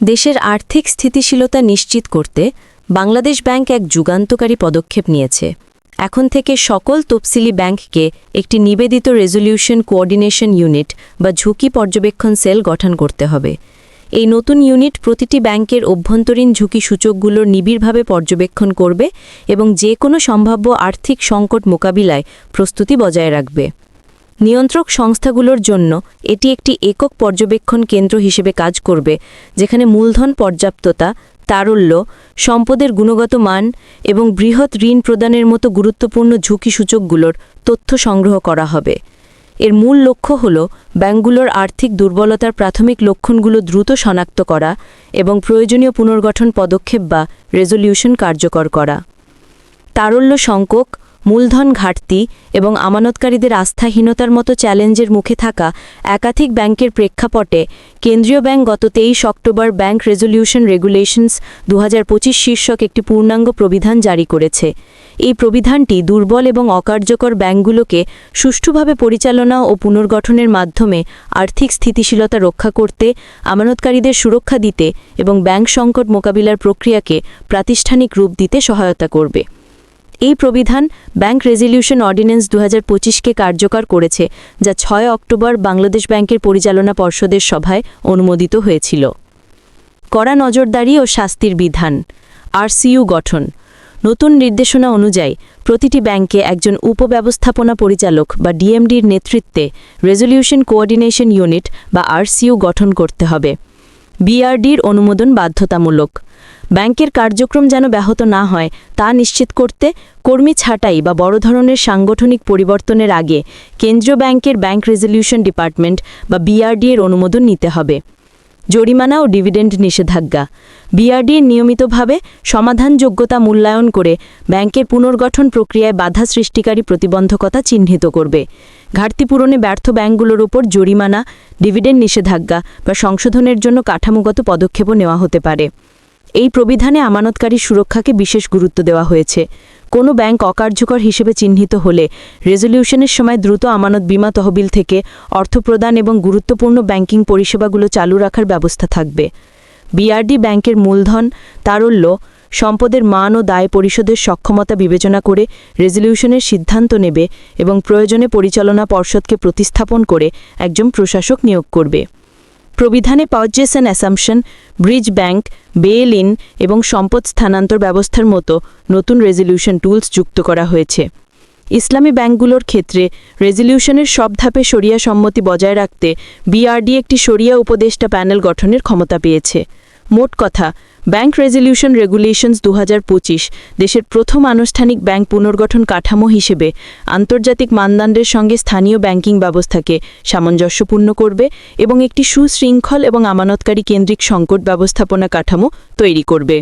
দেশের আর্থিক স্থিতিশীলতা নিশ্চিত করতে বাংলাদেশ ব্যাংক এক যুগান্তকারী পদক্ষেপ নিয়েছে। এখন থেকে সকল তফসিলি ব্যাংককে একটি নিবেদিত রেজলিউশন কোঅর্ডিনেশন ইউনিট বা ঝুঁকি পর্যবেক্ষণ সেল গঠন করতে হবে। এই নতুন ইউনিট প্রতিটি ব্যাংকের অভ্যন্তরীণ ঝুঁকি সূচকগুলোর নিবিড়ভাবে পর্যবেক্ষণ করবে এবং যে কোনো সম্ভাব্য আর্থিক সংকট মোকাবিলায় প্রস্তুতি বজায় রাখবে। নিয়ন্ত্রক সংস্থাগুলোর জন্য এটি একটি একক পর্যবেক্ষণ কেন্দ্র হিসেবে কাজ করবে, যেখানে মূলধন পর্যাপ্ততা, তারল্য, সম্পদের গুণগত মান এবং বৃহৎ ঋণ প্রদানের মতো গুরুত্বপূর্ণ ঝুঁকি সূচকগুলোর তথ্য সংগ্রহ করা হবে। এর মূল লক্ষ্য হল ব্যাংকগুলোর আর্থিক দুর্বলতার প্রাথমিক লক্ষণগুলো দ্রুত শনাক্ত করা এবং প্রয়োজনীয় পুনর্গঠন পদক্ষেপ বা রেজলিউশন কার্যকর করা। তারল্য সংকক মূলধন ঘাটতি এবং আমানতকারীদের আস্থাহীনতার মতো চ্যালেঞ্জের মুখে থাকা একাধিক ব্যাংকের প্রেক্ষাপটে কেন্দ্রীয় ব্যাংক গত তেইশ অক্টোবর ব্যাংক রেজলিউশন রেগুলেশনস দু হাজার পঁচিশ শীর্ষক একটি পূর্ণাঙ্গ প্রবিধান জারি করেছে। এই প্রবিধানটি দুর্বল এবং অকার্যকর ব্যাংকগুলোকে সুষ্ঠুভাবে পরিচালনা ও পুনর্গঠনের মাধ্যমে আর্থিক স্থিতিশীলতা রক্ষা করতে, আমানতকারীদের সুরক্ষা দিতে এবং ব্যাংক সংকট মোকাবিলার প্রক্রিয়াকে প্রাতিষ্ঠানিক রূপ দিতে সহায়তা করবে। এই প্রবিধান ব্যাংক রেজলিউশন অর্ডিন্যান্স দু কে কার্যকর করেছে, যা ছয় অক্টোবর বাংলাদেশ ব্যাংকের পরিচালনা পর্ষদের সভায় অনুমোদিত হয়েছিল। কড়া নজরদারি ও শাস্তির বিধান, আরসিইউ গঠন। নতুন নির্দেশনা অনুযায়ী, প্রতিটি ব্যাংকে একজন উপব্যবস্থাপনা পরিচালক বা ডিএমডির নেতৃত্বে রেজলিউশন কোঅর্ডিনেশন ইউনিট বা আরসিইউ গঠন করতে হবে। বিআরডির অনুমোদন বাধ্যতামূলক। ব্যাংকের কার্যক্রম যেন ব্যাহত না হয়, তা নিশ্চিত করতে কর্মী ছাঁটাই বা বড় ধরনের সাংগঠনিক পরিবর্তনের আগে কেন্দ্রীয় ব্যাংকের ব্যাংক রেজলিউশন ডিপার্টমেন্ট বা বিআরডি এর অনুমোদন নিতে হবে। জরিমানা ও ডিভিডেন্ড নিষেধাজ্ঞা। বিআরডি নিয়মিতভাবে সমাধানযোগ্যতা মূল্যায়ন করে ব্যাংকের পুনর্গঠন প্রক্রিয়ায় বাধা সৃষ্টিকারী প্রতিবন্ধকতা চিহ্নিত করবে। ঘাটতি পূরণে ব্যর্থ ব্যাংকগুলোর উপর জরিমানা, ডিভিডেন্ড নিষেধাজ্ঞা বা সংশোধনের জন্য কাঠামোগত পদক্ষেপও নেওয়া হতে পারে। এই প্রবিধানে আমানতকারী সুরক্ষাকে বিশেষ গুরুত্ব দেওয়া হয়েছে। কোনো ব্যাংক অকার্যকর হিসেবে চিহ্নিত হলে রেজলিউশনের সময় দ্রুত আমানত বিমা তহবিল থেকে অর্থ প্রদান এবং গুরুত্বপূর্ণ ব্যাংকিং পরিষেবাগুলো চালু রাখার ব্যবস্থা থাকবে। বিআরডি ব্যাংকের মূলধন, তারল্য, সম্পদের মান ও দায় পরিশোধের সক্ষমতা বিবেচনা করে রেজলিউশনের সিদ্ধান্ত নেবে এবং প্রয়োজনে পরিচালনা পর্ষদকে প্রতিস্থাপন করে একজন প্রশাসক নিয়োগ করবে। প্রবিধানে purchase and assumption bridge bank bail in এবং সম্পদ স্থানান্তর ব্যবস্থার মতো নতুন রেজলিউশন টুলস যুক্ত করা হয়েছে। ইসলামী ব্যাংকগুলোর ক্ষেত্রে রেজলিউশনের সব ধাপে সরিয়া সম্মতি বজায় রাখতে বিআরডি একটি সরিয়া উপদেষ্টা প্যানেল গঠনের ক্ষমতা পেয়েছে। মোট কথা, ব্যাংক রেজলিউশন রেগুলেশনস দু হাজার পঁচিশ, দেশের প্রথম আনুষ্ঠানিক ব্যাংক পুনর্গঠন কাঠামো হিসেবে আন্তর্জাতিক মানদণ্ডের সঙ্গে স্থানীয় ব্যাংকিং ব্যবস্থাকে সামঞ্জস্যপূর্ণ করবে এবং একটি সুশৃঙ্খল এবং আমানতকারী কেন্দ্রিক সংকট ব্যবস্থাপনা কাঠামো তৈরি করবে।